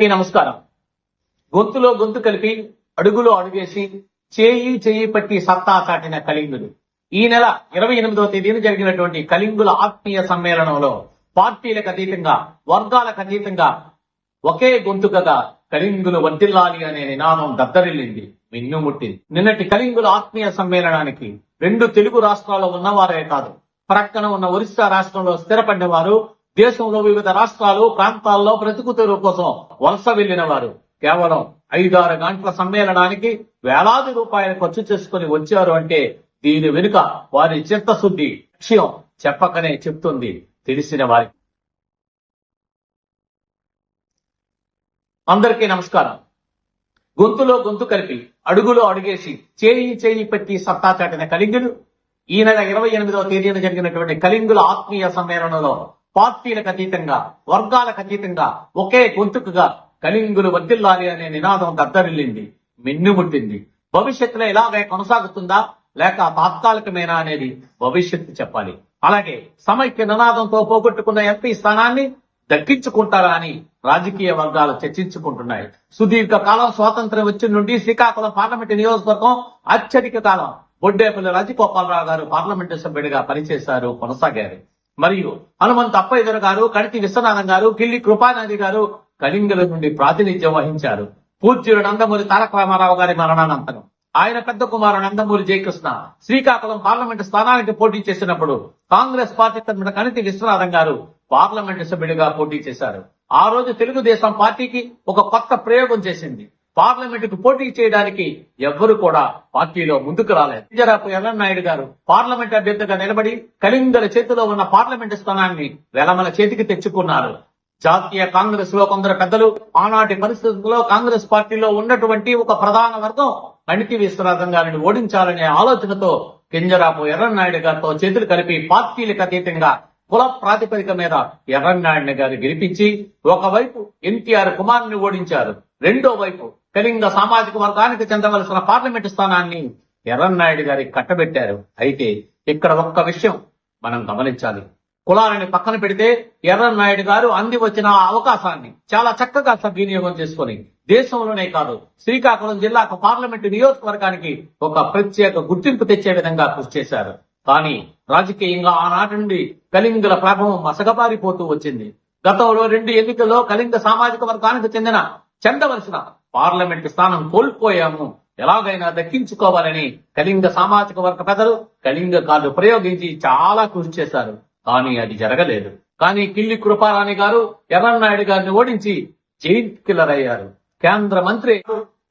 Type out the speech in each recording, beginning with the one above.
అందరికీ నమస్కారం. గొంతులో గొంతు కలిపి అడుగులో అడుగేసి చేయి చేయి పట్టి సత్తా చాటిన కళింగులు. ఈ నెల ఇరవై ఎనిమిదవ తేదీన జరిగినటువంటి కళింగుల ఆత్మీయ సమ్మేళనంలో పార్టీలకు అతీతంగా వర్గాలకు అతీతంగా ఒకే గొంతుకగా కళింగులు వర్దిల్లాలి అనే నినాదం దద్దరిల్లింది మిన్నుముట్టింది నిన్నటి కళింగుల ఆత్మీయ సమ్మేళనానికి రెండు తెలుగు రాష్ట్రాల్లో ఉన్నవారే కాదు ప్రక్కన ఉన్న ఒరిస్సా రాష్ట్రంలో స్థిరపడిన వారు దేశంలో వివిధ రాష్ట్రాలు ప్రాంతాల్లో బ్రతుకుతెరువు కోసం వలస వెళ్ళిన వారు కేవలం ఐదారు గంటల సమ్మేళనానికి వేలాది రూపాయలు ఖర్చు చేసుకుని వచ్చారు అంటే దీని వెనుక వారి చిత్తశుద్ధి లక్ష్యం చెప్పకనే చెప్తుంది తెలిసిన వారికి అందరికీ నమస్కారం. గొంతులో గొంతు కలిపి అడుగులో అడుగేసి చేయి చేయి పెట్టి సత్తా చాటిన కలింగులు ఈ నెల ఇరవై ఎనిమిదవ తేదీన జరిగినటువంటి కలింగుల ఆత్మీయ సమ్మేళనంలో పార్టీలకు అతీతంగా వర్గాలకు అతీతంగా ఒకే గొంతుకుగా కలింగులు వర్దిల్లాలి అనే నినాదం దద్దరిల్లింది మిన్నుముట్టింది భవిష్యత్తులో ఇలాగే కొనసాగుతుందా లేక తాత్కాలికమేనా అనేది భవిష్యత్తు చెప్పాలి. అలాగే సమైక్య నినాదంతో పోగొట్టుకున్న ఎంపీ స్థానాన్ని దక్కించుకుంటారా అని రాజకీయ వర్గాలు చర్చించుకుంటున్నాయి. సుదీర్ఘ కాలం స్వాతంత్ర్యం వచ్చిన నుండి శ్రీకాకుళం పార్లమెంటు నియోజకవర్గం అత్యధిక కాలం బొడ్డేపల్లి రాజగోపాలరావు గారు పార్లమెంటు సభ్యుడిగా పనిచేశారు కొనసాగారు. మరియు హనుమంత్ అప్పయ్య గారు కణితి విశ్వనాథం గారు కిల్లి కృపానంది గారు కళింగుల నుండి ప్రాతినిధ్యం వహించారు. పూజ్యుడు నందమూరి తారక రామారావు గారి మరణానంతరం. ఆయన పెద్ద కుమారుడు నందమూరి జయకృష్ణ శ్రీకాకుళం పార్లమెంటు స్థానానికి పోటీ చేసినప్పుడు కాంగ్రెస్ పార్టీ తరఫున కణితి విశ్వనాథం గారు పార్లమెంటు సభ్యుడిగా పోటీ చేశారు. ఆ రోజు తెలుగుదేశం పార్టీకి ఒక కొత్త ప్రయోగం చేసింది. పార్లమెంటుకు పోటీ చేయడానికి ఎవ్వరు కూడా పార్టీలో ముందుకు రాలేదు. కింజరాపు ఎర్రన్నాయుడు గారు పార్లమెంట్ అభ్యర్థిగా నిలబడి కలింగల చేతిలో ఉన్న పార్లమెంటు స్థానాన్ని వెలమల చేతికి తెచ్చుకున్నారు. జాతీయ కాంగ్రెస్లో కొందరు పెద్దలు ఆనాటి పరిస్థితుల్లో కాంగ్రెస్ పార్టీలో ఉన్నటువంటి ఒక ప్రధాన వర్గం కణితి విశ్వనాథం గారిని ఓడించాలనే ఆలోచనతో కింజరాపు ఎర్రన్నాయుడు గారితో చేతులు కలిపి పార్టీలకు అతీతంగా కుల ప్రాతిపదిక మీద ఎర్రన్నాయుడిని గారు గెలిపించి ఒకవైపు ఎన్టీఆర్ కుమార్ని ఓడించారు రెండో వైపు కళింగ సామాజిక వర్గానికి చెందవలసిన పార్లమెంటు స్థానాన్ని ఎర్రన్నాయుడు గారికి కట్టబెట్టారు. అయితే ఇక్కడ ఒక్క విషయం మనం గమనించాలి. కులాలని పక్కన పెడితే ఎర్రన్నాయుడు గారు అంది వచ్చిన ఆ అవకాశాన్ని చాలా చక్కగా సద్వినియోగం చేసుకొని దేశంలోనే కాదు శ్రీకాకుళం జిల్లాకు పార్లమెంటు నియోజకవర్గానికి ఒక ప్రత్యేక గుర్తింపు తెచ్చే విధంగా కృషి చేశారు. కానీ రాజకీయంగా ఆనాటి నుండి కళింగుల ప్రభావం మసగబారిపోతూ వచ్చింది. గతంలో రెండు ఎన్నికల్లో కళింగ సామాజిక వర్గానికి చెందిన చెందవలసిన పార్లమెంట్ స్థానం కోల్పోయాము. ఎలాగైనా దక్కించుకోవాలని కళింగ సామాజిక వర్గ పెద్దలు కళింగ కార్డు ప్రయోగించి చాలా కృషి చేశారు. కానీ అది జరగలేదు. కానీ కిల్లి కృపారాణి గారు ఎర్రన్నాయుడు గారిని ఓడించి జైంట్ కిల్లర్ అయ్యారు. కేంద్ర మంత్రి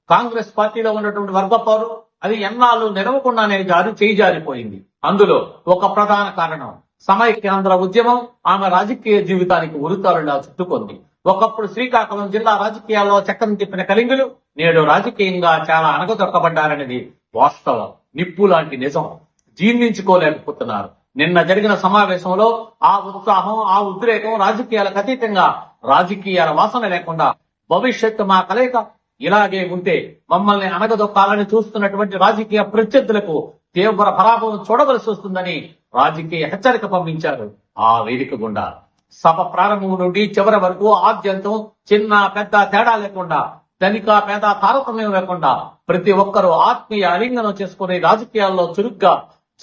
కాంగ్రెస్ పార్టీలో ఉన్నటువంటి వర్గ పౌరు అది ఎన్నాళ్ళు నిలవకుండానే జారు చేయిజారిపోయింది అందులో ఒక ప్రధాన కారణం సమైక్యాంధ్ర ఉద్యమం ఆమె రాజకీయ జీవితానికి ఉరుతారులా చుట్టుకుంది. ఒకప్పుడు శ్రీకాకుళం జిల్లా రాజకీయాల్లో చక్కని తిప్పిన కలింగులు నేడు రాజకీయంగా చాలా అనగదొక్కబడ్డారనేది వాస్తవం. నిప్పు లాంటి నిజం. జీర్ణించుకోలేకపోతున్నారు. నిన్న జరిగిన సమావేశంలో ఆ ఉత్సాహం ఆ ఉద్రేకం రాజకీయాలకు అతీతంగా రాజకీయాల వాసన లేకుండా భవిష్యత్తు మా కలయిక ఇలాగే ఉంటే మమ్మల్ని అనగదొక్కాలని చూస్తున్నటువంటి రాజకీయ ప్రత్యర్థులకు తీవ్ర పరాభవం చూడవలసి వస్తుందని రాజకీయ హెచ్చరిక పంపించారు. ఆ వేదిక గుండా సభ ప్రారంభం నుండి చివరి వరకు ఆద్యంతం చిన్న పెద్ద తేడా లేకుండా ధనిక పేద తారతమ్యం లేకుండా ప్రతి ఒక్కరూ ఆత్మీయ అలింగనం చేసుకుని రాజకీయాల్లో చురుగ్గా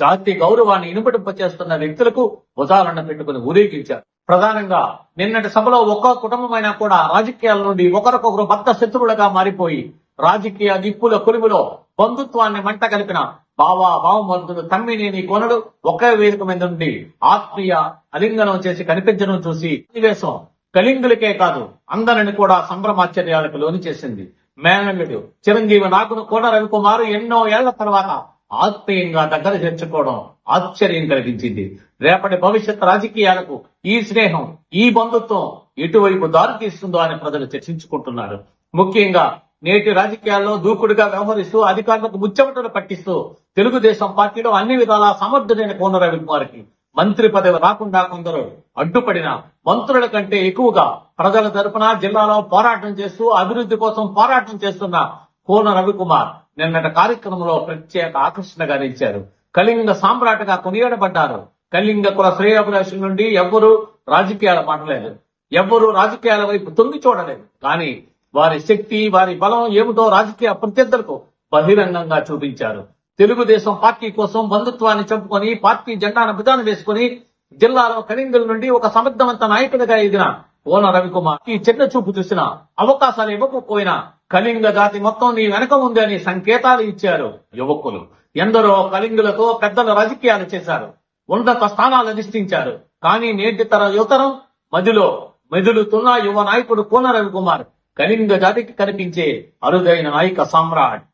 జాతి గౌరవాన్ని ఇనుపటింపచేస్తున్న వ్యక్తులకు ఉదాహరణ పెట్టుకుని ఊరేగించారు. ప్రధానంగా నిన్నటి సభలో ఒక్క కుటుంబమైనా కూడా రాజకీయాల నుండి ఒకరికొకరు బద్ద శత్రువులుగా మారిపోయి రాజకీయ నిప్పుల కొలువులో బంధుత్వాన్ని మంట కలిపిన బావా బావమరుదులు తమ్మినేని కొనడు ఒకే వేదిక మీద నుండి ఆత్మీయ అలింగనం చేసి కనిపించడం చూసి సన్నివేశం కలింగులకే కాదు అందరిని కూడా సంభ్రమాశ్చర్యాలకు లోని చేసింది. మేనల్లుడు చిరంజీవి నాగును కూడా రవికుమారు ఎన్నో ఏళ్ళ తర్వాత ఆత్మీయంగా దగ్గర చేర్చుకోవడం ఆశ్చర్యం కలిగించింది. రేపటి భవిష్యత్ రాజకీయాలకు ఈ స్నేహం ఈ బంధుత్వం ఎటువైపు దారి తీస్తుందో అని ప్రజలు చర్చించుకుంటున్నారు. ముఖ్యంగా నేటి రాజకీయాల్లో దూకుడుగా వ్యవహరిస్తూ అధికారులకు ముచ్చమటలు పట్టిస్తూ తెలుగుదేశం పార్టీలో అన్ని విధాలా సమర్థుడైన కోన రవికుమార్కి మంత్రి పదవి రాకుండా కొందరు అడ్డుపడిన మంత్రుల కంటే ఎక్కువగా ప్రజల తరపున జిల్లాలో పోరాటం చేస్తూ అభివృద్ధి కోసం పోరాటం చేస్తున్న కోన రవికుమార్ నిన్నటి కార్యక్రమంలో ప్రత్యేక ఆకర్షణగా నిలిచారు. కళింగ సామ్రాట్గా కొనియాడబడ్డారు. కళింగ కుల శ్రేయాభిలాషుల నుండి ఎవ్వరూ రాజకీయాలు మాట్లాడలేదు ఎవ్వరూ రాజకీయాల వైపు తొంగి చూడలేదు. కానీ వారి శక్తి వారి బలం ఏమిటో రాజకీయ ప్రత్యర్థులకు బహిరంగంగా చూపించారు. తెలుగుదేశం పార్టీ కోసం బంధుత్వాన్ని చంపుకొని పార్టీ జెండాను భుజాన వేసుకుని జిల్లాలో కరింగుల నుండి ఒక సమర్థవంత నాయకుడిగా ఎదిగిన ఓన రవికుమార్. ఈ చిన్న చూపు చూసిన అవకాశాలు ఇవ్వకపోయినా కళింగ జాతి మొత్తం నీ వెనక ఉంది అని సంకేతాలు ఇచ్చారు యువకులు. ఎందరో కళింగులతో పెద్దల రాజకీయాలు చేశారు. ఉన్నత స్థానాలు అధిష్ఠించారు. కానీ నేటి తర యువతరం మధ్యలో మెదులుతున్న యువ నాయకుడు కోన రవికుమార్. కళింగ జాతికి కనిపించే అరుదైన నాయక సామ్రాట్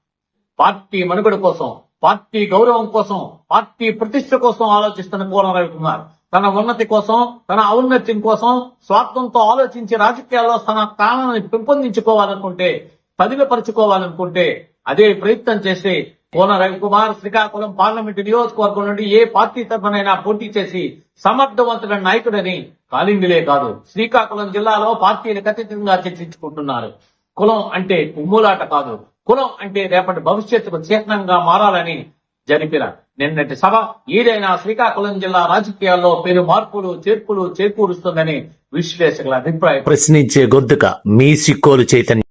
పార్టీ మనుగడ కోసం పార్టీ గౌరవం కోసం పార్టీ ప్రతిష్ట కోసం ఆలోచిస్తున్న కోన రవికుమార్ తన ఉన్నతి కోసం తన ఔన్నత్యం కోసం స్వార్థంతో ఆలోచించి రాజకీయాల్లో తన స్థానాన్ని పెంపొందించుకోవాలనుకుంటే పదిలపరుచుకోవాలనుకుంటే అదే ప్రయత్నం చేసి కోన రవికుమార్ శ్రీకాకుళం పార్లమెంటు నియోజకవర్గం నుండి ఏ పార్టీ తరఫునైనా పోటీ చేసి సమర్థవంతుడైన నాయకుడని కాలింగులే కాదు. శ్రీకాకుళం జిల్లాలో పార్టీని ఖచ్చితంగా చర్చించుకుంటున్నారు. కులం అంటే ఉమ్ములాట కాదు. కులం అంటే రేపటి భవిష్యత్తుకు చిహ్నంగా మారాలని జరిపిన నిన్నటి సభ. ఏదైనా శ్రీకాకుళం జిల్లా రాజకీయాల్లో పెను మార్పులు చేర్పులు చేకూరుస్తుందని విశ్లేషకుల అభిప్రాయం. ప్రశ్నించే గొంతుక మీ సిక్కోలు చైతన్యం